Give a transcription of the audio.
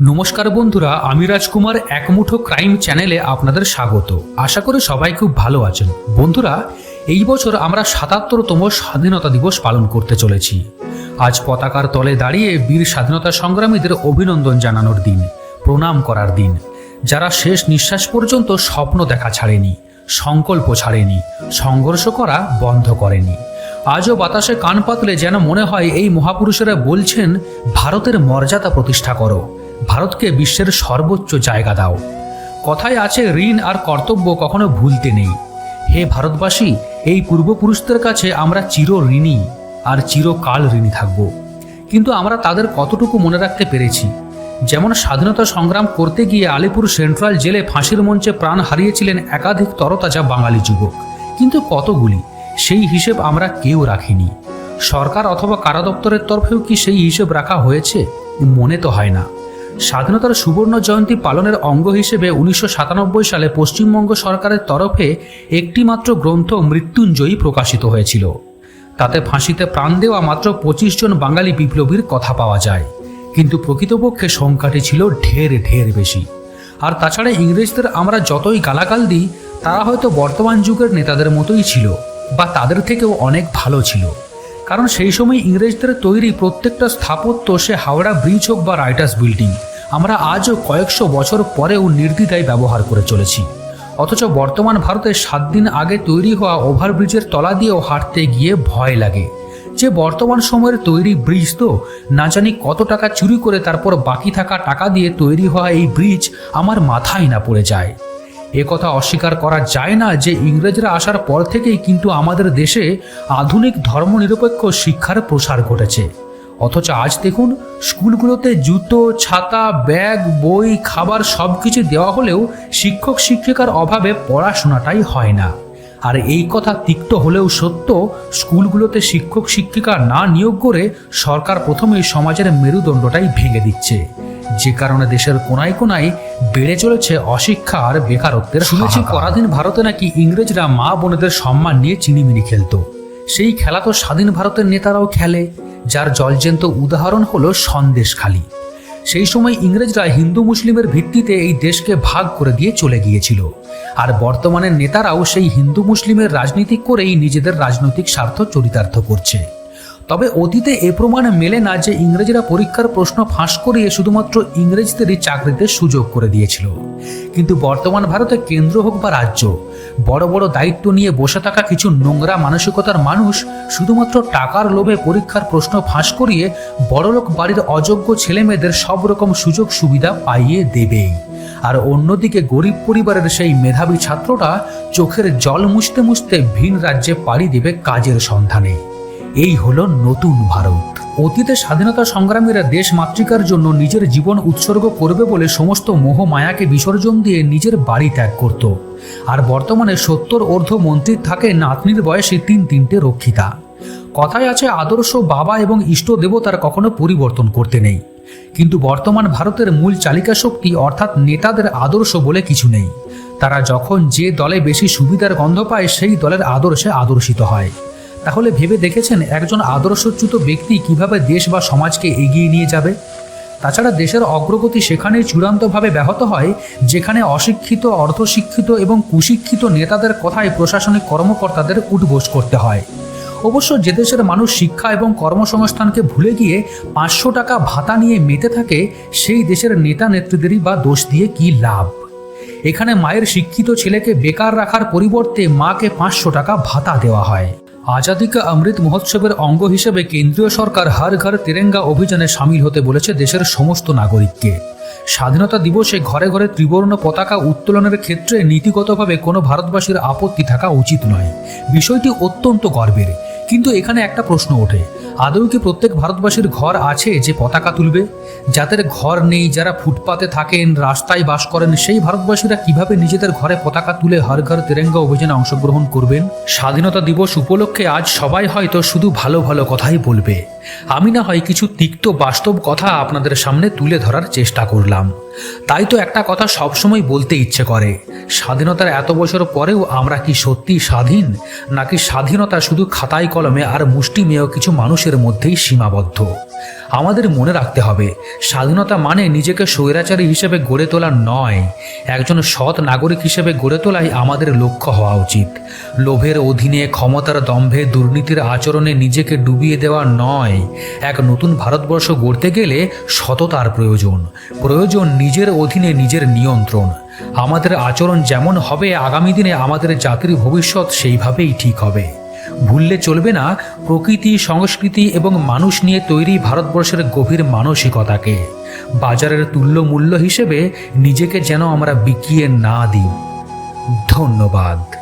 নমস্কার বন্ধুরা, আমি রাজকুমার একমুঠো ক্রাইম চ্যানেলে আপনাদের স্বাগত। আশা করি সবাই খুব ভালো আছেন। বন্ধুরা, এই বছর আমরা সাতাত্তরতম স্বাধীনতা দিবস পালন করতে চলেছি। আজ পতাকার তলে দাঁড়িয়ে বীর স্বাধীনতা সংগ্রামীদের অভিনন্দন জানানোর দিন, প্রণাম করার দিন। যারা শেষ নিঃশ্বাস পর্যন্ত স্বপ্ন দেখা ছাড়েনি, সংকল্প ছাড়েনি, সংঘর্ষ করা বন্ধ করেনি। আজও বাতাসে কান পাতলে যেন মনে হয় এই মহাপুরুষেরা বলছেন, ভারতের মর্যাদা প্রতিষ্ঠা করো। ভারতকে বিশ্বের সর্বোচ্চ জায়গা দাও। কথায় আছে, ঋণ আর কর্তব্য কখনো ভুলতে নেই। হে ভারতবাসী, এই পূর্বপুরুষদের কাছে আমরা চির ঋণী আর চিরকাল ঋণী থাকব। কিন্তু আমরা তাদের কতটুকু মনে রাখতে পেরেছি? যেমন স্বাধীনতা সংগ্রাম করতে গিয়ে আলিপুর সেন্ট্রাল জেলে ফাঁসির মঞ্চে প্রাণ হারিয়েছিলেন একাধিক তরতাজা বাঙালি যুবক। কিন্তু কতগুলি? সেই হিসেব আমরা কেউ রাখিনি। সরকার অথবা কারা দপ্তরের তরফেও কি সেই হিসেব রাখা হয়েছে? মনে তো হয় না। স্বাধীনতার সুবর্ণ জয়ন্তী পালনের অঙ্গ হিসেবে উনিশশো সাতানব্বই সালে পশ্চিমবঙ্গ সরকারের তরফে একটিমাত্র গ্রন্থ মৃত্যুঞ্জয়ী প্রকাশিত হয়েছিল। তাতে ফাঁসিতে প্রাণ দেওয়া মাত্র পঁচিশ জন বাঙালি বিপ্লবীর কথা পাওয়া যায়। কিন্তু প্রকৃতপক্ষে সংখ্যাটি ছিল ঢের ঢের বেশি। আর তাছাড়া ইংরেজদের আমরা যতই গালাগাল দিই, তারা হয়তো বর্তমান যুগের নেতাদের মতোই ছিল, বা তাদের থেকেও অনেক ভালো ছিল। কারণ সেই সময় ইংরেজদের তৈরি প্রত্যেকটা স্থাপত্য সে হাওড়া ব্রিজ হোক বা রাইটার্স বিল্ডিং, আমরা আজও কয়েকশো বছর পরেও নির্দ্বিধায় ব্যবহার করে চলেছি। অথচ বর্তমান ভারতে সাত দিন আগে তৈরি হওয়া ওভারব্রিজের তলা দিয়েও হাঁটতে গিয়ে ভয় লাগে। যে বর্তমান সময়ের তৈরি ব্রিজ তো, না জানি কত টাকা চুরি করে তারপর বাকি থাকা টাকা দিয়ে তৈরি হওয়া এই ব্রিজ আমার মাথায় না পড়ে যায়। এ কথা অস্বীকার করা যায় না যে ইংরেজরা আসার পর থেকেই কিন্তু আমাদের দেশে আধুনিক ধর্মনিরপেক্ষ শিক্ষার প্রসার ঘটেছে। অথচ আজ দেখুন, স্কুলগুলোতে জুতো, ছাতা, ব্যাগ, বই, খাবার সব কিছু দেওয়া হলেও শিক্ষক শিক্ষিকার অভাবে পড়াশোনাটাই হয় না। আর এই কথা তিক্ত হলেও সত্য স্কুলগুলোতে শিক্ষক শিক্ষিকা না নিয়োগ করে সরকার প্রথমেই সমাজের মেরুদণ্ডটাই ভেঙে দিচ্ছে। যে কারণে দেশের কোনায় কোনায় বেড়ে চলেছে অশিক্ষা আর বেকারত্বের শুনেছি পরাধীন ভারতে নাকি ইংরেজরা মা বোনেদের সম্মান নিয়ে চিনিমিনি খেলতো। সেই খেলা তো স্বাধীন ভারতের নেতারাও খেলে যার জলজেন্ত উদাহরণ হলো সন্দেশখালী। সেই সময় ইংরেজরা হিন্দু মুসলিমের ভিত্তিতে এই দেশকে ভাগ করে দিয়ে চলে গিয়েছিল। আর বর্তমানের নেতারাও সেই হিন্দু মুসলিমের রাজনীতি করেই নিজেদের রাজনৈতিক স্বার্থ চরিতার্থ করছে। তবে অতীতে এ প্রমাণ মেলে না যে ইংরেজরা পরীক্ষার প্রশ্ন ফাঁস করিয়ে শুধুমাত্র ইংরেজদেরই চাকরিতে সুযোগ করে দিয়েছিল। কিন্তু বর্তমান ভারতে কেন্দ্র হোক বা রাজ্য, বড় বড় দায়িত্ব নিয়ে বসে থাকা কিছু নোংরা মানসিকতার মানুষ শুধুমাত্র টাকার লোভে পরীক্ষার প্রশ্ন ফাঁস করিয়ে বড়লোক বাড়ির অযোগ্য ছেলেমেয়েদের সব রকম সুযোগ সুবিধা পাইয়ে দেবেই। আর অন্যদিকে গরিব পরিবারের সেই মেধাবী ছাত্রটা চোখের জল মুছতে মুছতে ভিন রাজ্যে পাড়ি দেবে কাজের সন্ধানে। এই হলো নতুন ভারত। অতীতে স্বাধীনতা সংগ্রামীরা দেশ মাতৃকার জন্য নিজের জীবন উৎসর্গ করবে বলে সমস্ত মোহ মায়াকে বিসর্জন দিয়ে নিজের বাড়ি ত্যাগ করত। আর বর্তমানে সত্তর অর্ধ মন্ত্রীর থাকে নাতনির বয়সে তিন তিনটে রক্ষিতা। কথায় আছে আদর্শ বাবা এবং ইষ্ট দেবতার কখনো পরিবর্তন করতে নেই। কিন্তু বর্তমান ভারতের মূল চালিকা শক্তি অর্থাৎ নেতাদের আদর্শ বলে কিছু নেই। তারা যখন যে দলে বেশি সুবিধার গন্ধ পায়, সেই দলের আদর্শে আদর্শিত হয়। তাহলে ভেবে দেখেছেন একজন আদর্শচ্যুত ব্যক্তি কীভাবে দেশ বা সমাজকে এগিয়ে নিয়ে যাবে? তাছাড়া দেশের অগ্রগতি সেখানেই চূড়ান্তভাবে ব্যাহত হয়, যেখানে অশিক্ষিত, অর্ধশিক্ষিত এবং কুশিক্ষিত নেতাদের কথায় প্রশাসনিক কর্মকর্তাদের উঠবোস করতে হয়। অবশ্য যে দেশের মানুষ শিক্ষা এবং কর্মসংস্থানকে ভুলে গিয়ে পাঁচশো টাকা ভাতা নিয়ে মেতে থাকে, সেই দেশের নেতা নেত্রীদেরই বা দোষ দিয়ে কি লাভ? এখানে মায়ের শিক্ষিত ছেলেকে বেকার রাখার পরিবর্তে মাকে পাঁচশো টাকা ভাতা দেওয়া হয়। আজাদি কা অমৃত মহোৎসবের অঙ্গ হিসেবে কেন্দ্রীয় সরকার হর ঘর তেরেঙ্গা অভিযানে সামিল হতে বলেছে দেশের সমস্ত নাগরিককে। স্বাধীনতা দিবসে ঘরে ঘরে ত্রিবর্ণ পতাকা উত্তোলনের ক্ষেত্রে নীতিগতভাবে কোনো ভারতবাসীর আপত্তি থাকা উচিত নয়। বিষয়টি অত্যন্ত গর্বের। কিন্তু এখানে একটা প্রশ্ন ওঠে। আদৌ কি প্রত্যেক ভারতবাসীর ঘর আছে যে পতাকা তুলবে? যাদের ঘর নেই, যারা ফুটপাতে থাকেন, রাস্তায় বাস করেন, সেই ভারতবাসীরা কীভাবে নিজেদের ঘরে পতাকা তুলে হর ঘর তিরঙ্গা অভিযানে অংশগ্রহণ করবেন? স্বাধীনতা দিবস উপলক্ষে আজ সবাই হয়তো শুধু ভালো ভালো কথাই বলবে। আমি না হয় কিছু তিক্ত বাস্তব কথা আপনাদের সামনে তুলে ধরার চেষ্টা করলাম। তাই তো একটা কথা সবসময় বলতে ইচ্ছে করে। স্বাধীনতার এত বছর পরেও আমরা কি সত্যি স্বাধীন? নাকি স্বাধীনতা শুধু খাতায় কলমে আর মুষ্টিমেয় কিছু মানুষের মধ্যেই সীমাবদ্ধ। আমাদের মনে রাখতে হবে, স্বাধীনতা মানে নিজেকে স্বৈরাচারী হিসেবে গড়ে তোলা নয়। একজন সৎ নাগরিক হিসেবে গড়ে তোলাই আমাদের লক্ষ্য হওয়া উচিত। লোভের অধীনে, ক্ষমতার দম্ভে, দুর্নীতির আচরণে নিজেকে ডুবিয়ে দেওয়া নয়। এক নতুন ভারতবর্ষ গড়তে গেলে সততার প্রয়োজন। প্রয়োজন নিজের অধীনে নিজের নিয়ন্ত্রণ। আমাদের আচরণ যেমন হবে, আগামী দিনে আমাদের জাতির ভবিষ্যৎ সেইভাবেই ঠিক হবে। ভুললে চলবে না, প্রকৃতি, সংস্কৃতি এবং মানুষ নিয়ে তৈরি ভারতবর্ষের গভীর মানসিকতাকে। বাজারের তুল্য মূল্য হিসেবে নিজেকে যেন আমরা বিকিয়ে না দিই। ধন্যবাদ।